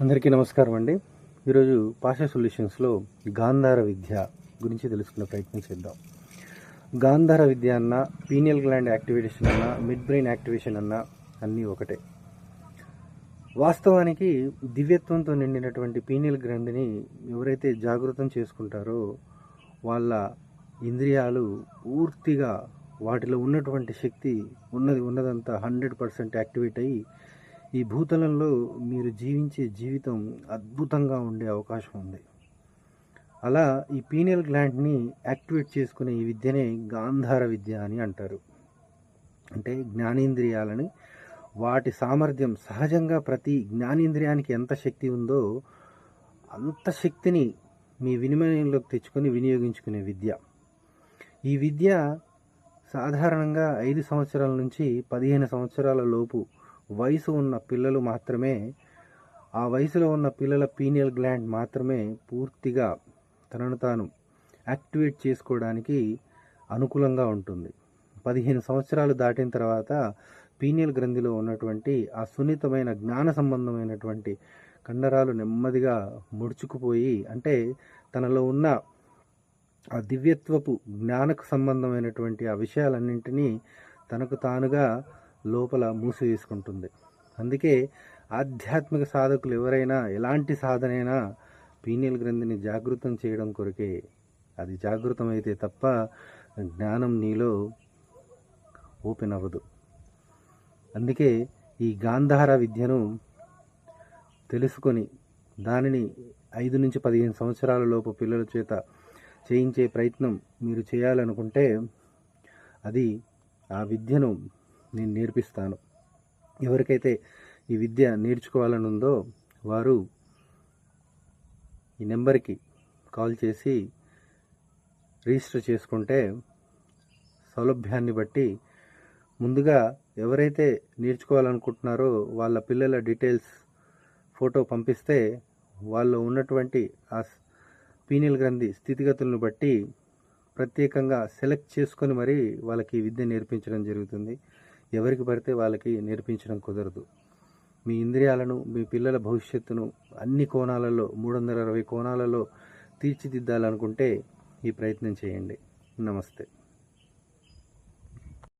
అందరికీ నమస్కారం అండి. ఈరోజు పాషా సొల్యూషన్స్లో గాంధార విద్య గురించి తెలుసుకునే ప్రయత్నం చేద్దాం. గాంధార విద్య అన్న పీనియల్ గ్లాండ్ యాక్టివేషన్ అన్న మిడ్ బ్రెయిన్ యాక్టివేషన్ అన్న అన్నీ ఒకటే. వాస్తవానికి దివ్యత్వంతో నిండినటువంటి పీనియల్ గ్రంథిని ఎవరైతే జాగృతం చేసుకుంటారో వాళ్ళ ఇంద్రియాలు పూర్తిగా వాటిలో ఉన్నటువంటి శక్తి ఉన్నది ఉన్నదంతా హండ్రెడ్ పర్సెంట్ యాక్టివేట్ అయ్యి ఈ భూతలంలో మీరు జీవించే జీవితం అద్భుతంగా ఉండే అవకాశం ఉంది. అలా ఈ పీనియల్ గ్లాండ్ని యాక్టివేట్ చేసుకునే ఈ విద్యనే గాంధార విద్య అని అంటారు. అంటే జ్ఞానేంద్రియాలని వాటి సామర్థ్యం సహజంగా ప్రతి జ్ఞానేంద్రియానికి ఎంత శక్తి ఉందో అంత శక్తిని మీ వినిమయంలోకి తెచ్చుకొని వినియోగించుకునే విద్య. ఈ విద్య సాధారణంగా ఐదు సంవత్సరాల నుంచి పదిహేను సంవత్సరాల లోపు వయసు ఉన్న పిల్లలు మాత్రమే ఆ వయసులో ఉన్న పిల్లల పీనియల్ గ్లాండ్ మాత్రమే పూర్తిగా తనను తాను యాక్టివేట్ చేసుకోవడానికి అనుకూలంగా ఉంటుంది. పదిహేను సంవత్సరాలు దాటిన తర్వాత పీనియల్ గ్రంథిలో ఉన్నటువంటి ఆ సున్నితమైన జ్ఞాన సంబంధమైనటువంటి కండరాలు నెమ్మదిగా ముడుచుకుపోయి అంటే తనలో ఉన్న ఆ దివ్యత్వపు జ్ఞానకు సంబంధమైనటువంటి ఆ విషయాలన్నింటినీ తనకు తానుగా లోపల మూసివేసుకుంటుంది అందుకే ఆధ్యాత్మిక సాధకులు ఎవరైనా ఎలాంటి సాధనైనా పీనియల్ గ్రంథిని జాగృతం చేయడం కొరకే అది జాగృతమైతే తప్ప జ్ఞానం నీలో ఓపెన్ అవ్వదు. అందుకే ఈ గాంధార విద్యను తెలుసుకొని దానిని ఐదు నుంచి పదిహేను సంవత్సరాల లోపు పిల్లల చేత చేయించే ప్రయత్నం మీరు చేయాలనుకుంటే అది ఆ విద్యను నేను నేర్పిస్తాను. ఎవరికైతే ఈ విద్య నేర్చుకోవాలని ఉందో వారు ఈ నెంబర్కి కాల్ చేసి రిజిస్టర్ చేసుకుంటే సౌలభ్యాన్ని బట్టి ముందుగా ఎవరైతే నేర్చుకోవాలనుకుంటున్నారో వాళ్ళ పిల్లల డీటెయిల్స్ ఫోటో పంపిస్తే వాళ్ళు ఉన్నటువంటి ఆ పీనియల్ గ్రంథి స్థితిగతులను బట్టి ప్రత్యేకంగా సెలెక్ట్ చేసుకొని మరీ వాళ్ళకి ఈ విద్య నేర్పించడం జరుగుతుంది. ఎవరికి పడితే వాళ్ళకి నేర్పించడం కుదరదు. మీ ఇంద్రియాలను మీ పిల్లల భవిష్యత్తును అన్ని కోణాలలో మూడు వందల అరవై కోణాలలో తీర్చిదిద్దాలనుకుంటే ఈ ప్రయత్నం చేయండి. నమస్తే.